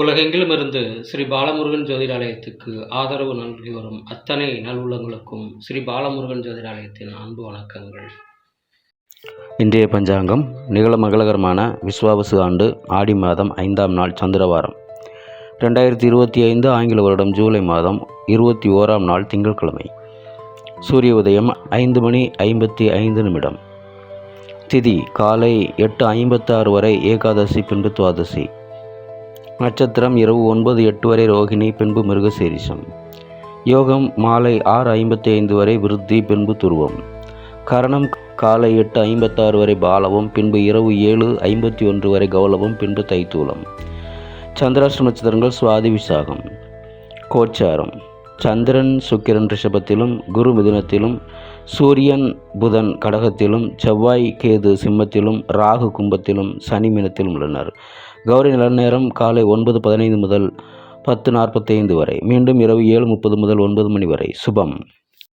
உலகெங்கிலும் இருந்து ஸ்ரீ பாலமுருகன் ஜோதிடாலயத்துக்கு ஆதரவு நல்கி வரும் அத்தனை நல்வுள்ளங்களுக்கும் ஸ்ரீ பாலமுருகன் ஜோதிடாலயத்தின் அன்பு வணக்கங்கள். இன்றைய பஞ்சாங்கம் நிகழ மகளகரமான விஸ்வாவசு ஆண்டு ஆடி மாதம் ஐந்தாம் நாள் சந்திரவாரம். ரெண்டாயிரத்தி இருபத்தி ஐந்து ஆங்கில வருடம் ஜூலை மாதம் இருபத்தி ஓராம் நாள் திங்கட்கிழமை. சூரிய உதயம் ஐந்து மணி ஐம்பத்தி ஐந்து நிமிடம். திதி காலை எட்டு ஐம்பத்தாறு வரை ஏகாதசி பின்பு துவாதசி. நட்சத்திரம் இரவு ஒன்பது எட்டு வரை ரோகிணி பின்பு மிருகசீரிஷம். யோகம் மாலை ஆறு ஐம்பத்தி ஐந்து வரை விருத்தி பின்பு துருவம். கரணம் காலை எட்டு ஐம்பத்தாறு வரை பாலவும் பின்பு இரவு ஏழு ஐம்பத்தி ஒன்று வரை கௌலவும் பின்பு தைத்தூலம். சந்திராஷ்ட நட்சத்திரங்கள் சுவாதி விசாகம். கோச்சாரம். சந்திரன் சுக்கிரன் ரிஷபத்திலும் குரு மிதுனத்திலும் சூரியன் புதன் கடகத்திலும் செவ்வாய் கேது சிம்மத்திலும் ராகு கும்பத்திலும் சனி மீனத்திலும் உள்ளனர். கௌரி நில நேரம் காலை ஒன்பது பதினைந்து முதல் பத்து நாற்பத்தைந்து வரை. மீண்டும் இரவு ஏழு முப்பது முதல் ஒன்பது மணி வரை. சுபம்.